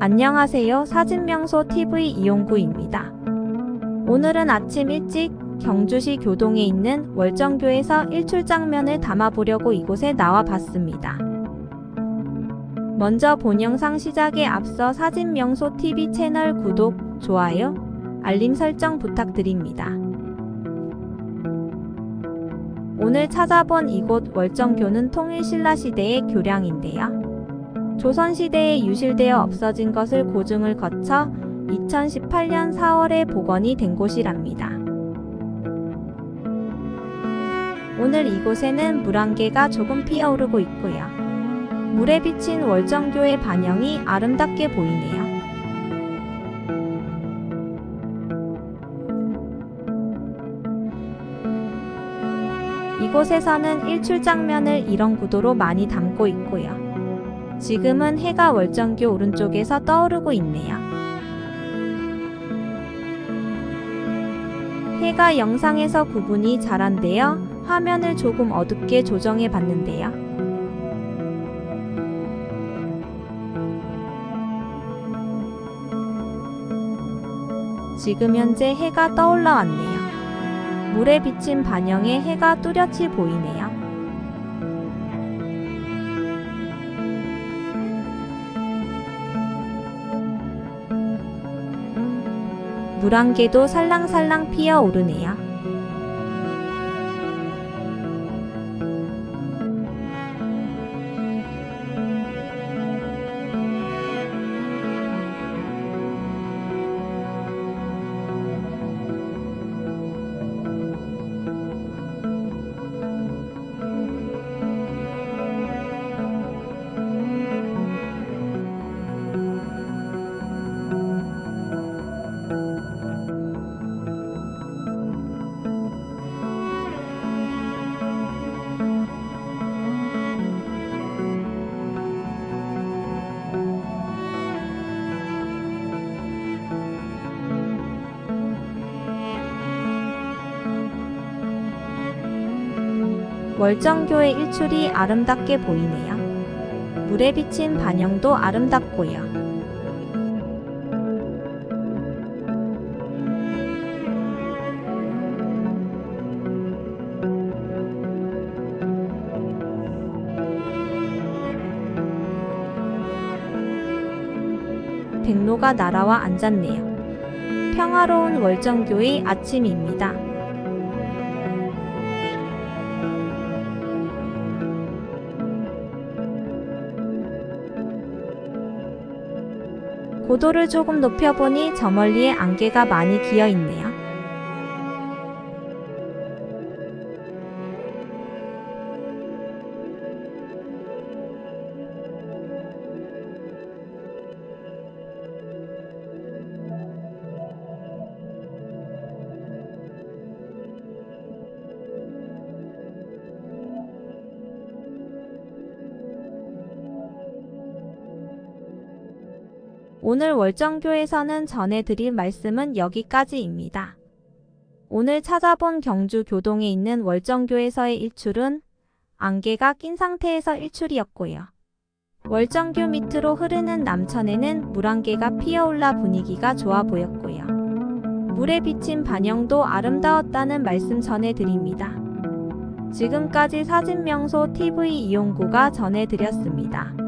안녕하세요. 사진명소 TV 이용구입니다. 오늘은 아침 일찍 경주시 교동에 있는 월정교에서 일출 장면을 담아보려고 이곳에 나와 봤습니다. 먼저 본 영상 시작에 앞서 사진명소 TV 채널 구독, 좋아요, 알림 설정 부탁드립니다. 오늘 찾아본 이곳 월정교는 통일신라 시대의 교량인데요. 조선시대에 유실되어 없어진 것을 고증을 거쳐 2018년 4월에 복원이 된 곳이랍니다. 오늘 이곳에는 물안개가 조금 피어오르고 있고요. 물에 비친 월정교의 반영이 아름답게 보이네요. 이곳에서는 일출 장면을 이런 구도로 많이 담고 있고요. 지금은 해가 월정교 오른쪽에서 떠오르고 있네요. 해가 영상에서 구분이 잘안 되어 화면을 조금 어둡게 조정해 봤는데요. 지금 현재 해가 떠올라 왔네요. 물에 비친 반영에 해가 뚜렷이 보이네요. 물안개도 살랑살랑 피어오르네요. 월정교의 일출이 아름답게 보이네요. 물에 비친 반영도 아름답고요. 백로가 날아와 앉았네요. 평화로운 월정교의 아침입니다. 고도를 조금 높여보니 저 멀리에 안개가 많이 기어 있네요. 오늘 월정교에서는 전해드릴 말씀은 여기까지입니다. 오늘 찾아본 경주 교동에 있는 월정교에서의 일출은 안개가 낀 상태에서 일출이었고요. 월정교 밑으로 흐르는 남천에는 물안개가 피어올라 분위기가 좋아 보였고요. 물에 비친 반영도 아름다웠다는 말씀 전해드립니다. 지금까지 사진명소 TV 이용구가 전해드렸습니다.